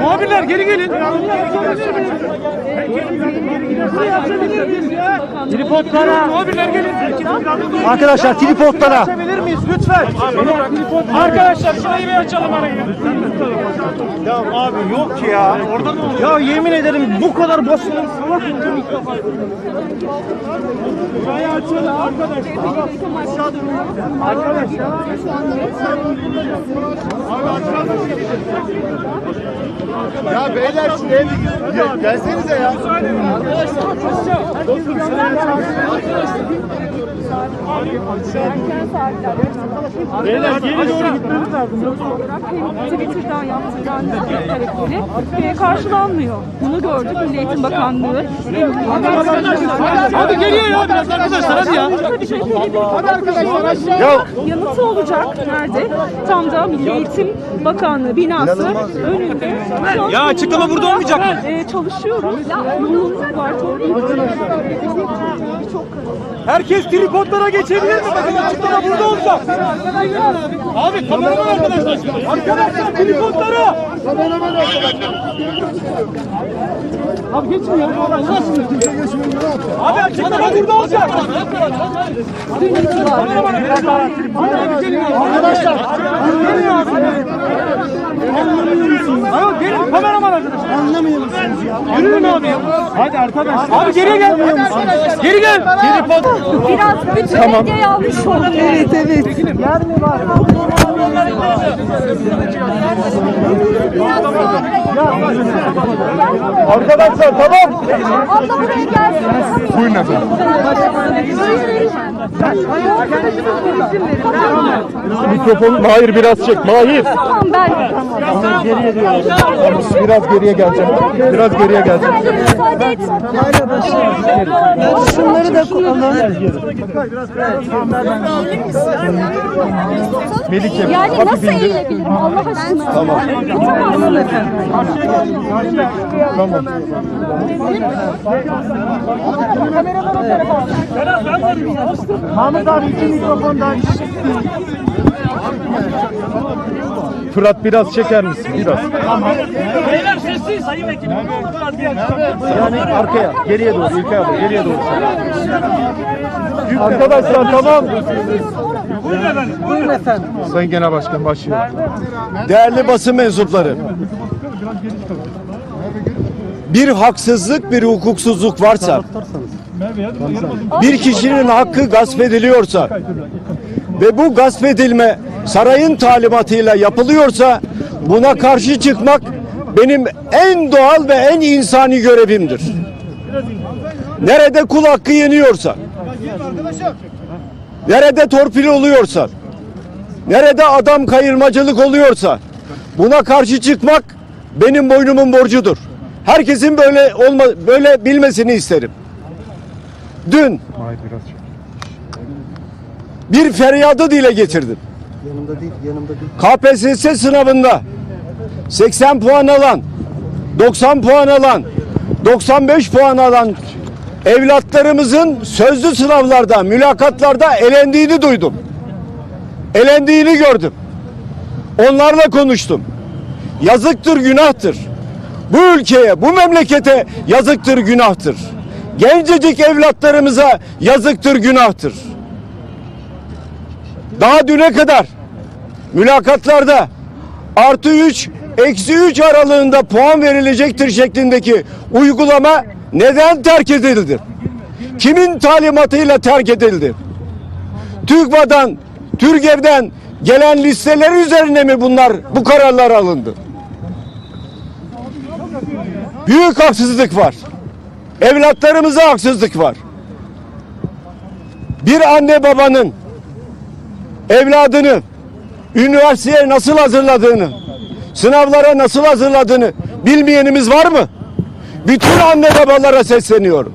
Muhabirler geri gelin. Tripodlara. Muhabirler gelin. Arkadaşlar tripodlara. Açabilir miyiz lütfen? Arkadaşlar şurayı bir açalım arayı. Ya abi yok ya. Orada mı Ya yemin ederim bu kadar basının salak Şurayı açalım arkadaşlar. Arkadaşlar. Ya beyler şuraya bir gel- gelsenize ya. Beyler geri doğru gitmemiz lazım. Twitter'dan yaptığı anket talepleri e, karşılanmıyor. Bunu gördük Milli Eğitim Bakanlığı. Hadi geliyor ya biraz arkadaşlar hadi ya. Bir şey. Ya Yanıtı olacak nerede? Tam da Milli Eğitim Bakanlığı binası önünde. Ya açıklama burada olmayacak mı? e, çalışıyoruz. Yoğunluk var. Çok Herkes tripodlara geçebilir mi? Bakın açıklama burada olacak. Abi kameraman arkadaşlar. Arkadaşlar tripodlara. Abi geçin ya. Abi açıklama burada olacak. Arkadaşlar. Anlamıyor musunuz? Yürüyün abi. Hadi arkadaşlar. Abi geriye gel. Geri gel. Tripod. Biraz bütün medya yanlış oldu. Evet evet. arkadaşlar tamam. Abla buraya gelsin. Buyurun efendim. Mikrofon Mahir biraz çek. Mahir. Tamam ben. Biraz geriye geleceğim. Biraz geriye geleceğim. Müsaade et. Şunları da kullanın. Melike. Yani nasıl eğilebilirim Allah aşkına? Tamam. Tamam efendim. Mahmut abi iki mikrofon daha Fırat biraz çeker misin? Biraz. Beyler sessiz sayın vekilim. Yani arkaya, geriye doğru, İlkay abi, geriye doğru. Arkadaşlar tamam. Buyurun efendim. Sayın Genel Başkan başlıyor. Değerli basın mensupları. Bir haksızlık, bir hukuksuzluk varsa, bir kişinin hakkı gasp ediliyorsa ve bu gasp edilme sarayın talimatıyla yapılıyorsa buna karşı çıkmak benim en doğal ve en insani görevimdir. Nerede kul hakkı yeniyorsa, nerede torpil oluyorsa, nerede adam kayırmacılık oluyorsa buna karşı çıkmak benim boynumun borcudur. Herkesin böyle olma böyle bilmesini isterim. Dün bir feryadı dile getirdim. Yanımda değil, yanımda değil. KPSS sınavında 80 puan alan, 90 puan alan, 95 puan alan evlatlarımızın sözlü sınavlarda, mülakatlarda elendiğini duydum. Elendiğini gördüm. Onlarla konuştum. Yazıktır, günahtır. Bu ülkeye, bu memlekete yazıktır, günahtır. Gencecik evlatlarımıza yazıktır, günahtır. Daha düne kadar mülakatlarda artı 3 eksi 3 aralığında puan verilecektir şeklindeki uygulama neden terk edildi? Kimin talimatıyla terk edildi? TÜGVA'dan, TÜRGEV'den gelen listeler üzerine mi bunlar bu kararlar alındı? Büyük haksızlık var. Evlatlarımıza haksızlık var. Bir anne babanın evladını üniversiteye nasıl hazırladığını, sınavlara nasıl hazırladığını bilmeyenimiz var mı? Bütün anne babalara sesleniyorum.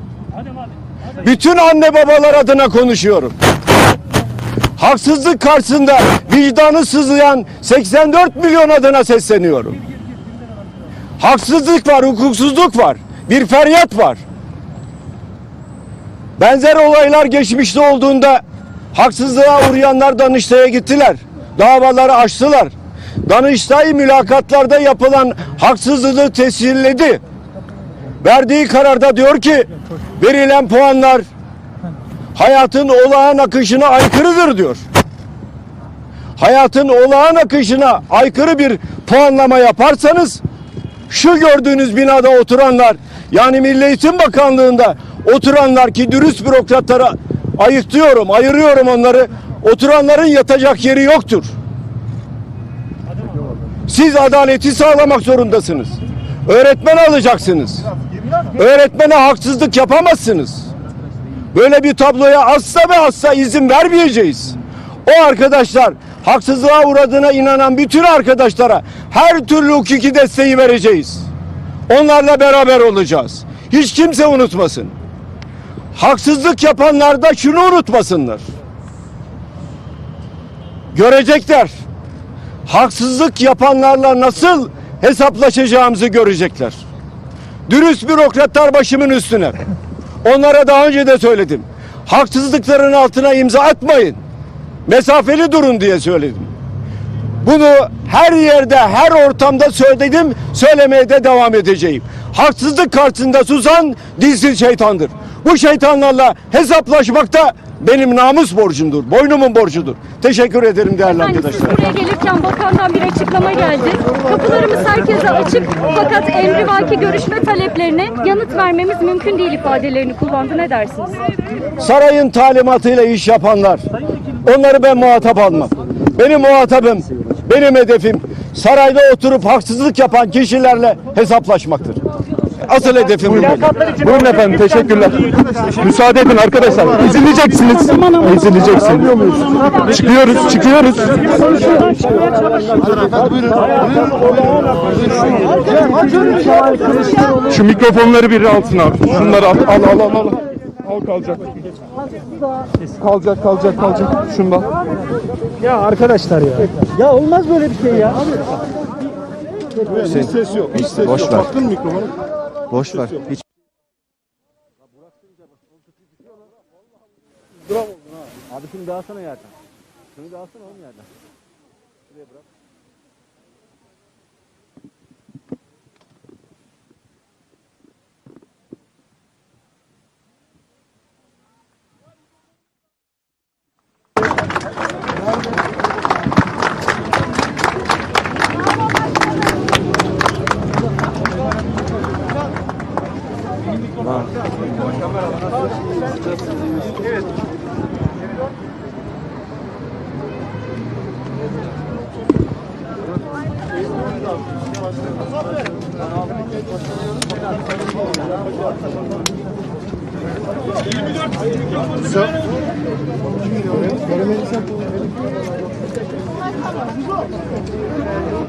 Bütün anne babalar adına konuşuyorum. Haksızlık karşısında vicdanı sızlayan 84 milyon adına sesleniyorum. Haksızlık var, hukuksuzluk var. Bir feryat var. Benzer olaylar geçmişte olduğunda haksızlığa uğrayanlar Danıştay'a gittiler. Davaları açtılar. Danıştay mülakatlarda yapılan haksızlığı tescilledi. Verdiği kararda diyor ki verilen puanlar hayatın olağan akışına aykırıdır diyor. Hayatın olağan akışına aykırı bir puanlama yaparsanız şu gördüğünüz binada oturanlar yani Milli Eğitim Bakanlığı'nda oturanlar ki dürüst bürokratlara ayıklıyorum, ayırıyorum onları. Oturanların yatacak yeri yoktur. Siz adaleti sağlamak zorundasınız. Öğretmen alacaksınız. Öğretmene haksızlık yapamazsınız. Böyle bir tabloya asla ve asla izin vermeyeceğiz. O arkadaşlar haksızlığa uğradığına inanan bütün arkadaşlara her türlü hukuki desteği vereceğiz. Onlarla beraber olacağız. Hiç kimse unutmasın. Haksızlık yapanlar da şunu unutmasınlar. Görecekler. Haksızlık yapanlarla nasıl hesaplaşacağımızı görecekler. Dürüst bürokratlar başımın üstüne. Onlara daha önce de söyledim. Haksızlıkların altına imza atmayın. Mesafeli durun diye söyledim. Bunu her yerde, her ortamda söyledim, söylemeye de devam edeceğim. Haksızlık karşısında susan dilsiz şeytandır. Bu şeytanlarla hesaplaşmak da benim namus borcumdur, boynumun borcudur. Teşekkür ederim değerli Efendim siz arkadaşlar. buraya gelirken bakandan bir açıklama geldi. Kapılarımız herkese açık fakat emrivaki görüşme taleplerine yanıt vermemiz mümkün değil ifadelerini kullandı. Ne dersiniz? Sarayın talimatıyla iş yapanlar, onları ben muhatap almam. Benim muhatabım, benim hedefim sarayda oturup haksızlık yapan kişilerle hesaplaşmaktır. Asıl hedefim bu. Buyurun efendim teşekkürler. Müsaade edin arkadaşlar. İzleyeceksiniz. İzleyeceksiniz. Çıkıyoruz, çıkıyoruz. Şu mikrofonları biri alsın abi. Şunları al, al, al, al. al. Al kalacak. Kalacak, kalacak, kalacak. Şundan. Ya arkadaşlar ya. Ya olmaz böyle bir şey ya. Hiç ses yok. Hiç ses Boş yok. ver. Baktın mikrofonu? Boş ver. Hiç Abi şunu da alsana yerden. Şunu da alsana oğlum yerden. So, you know,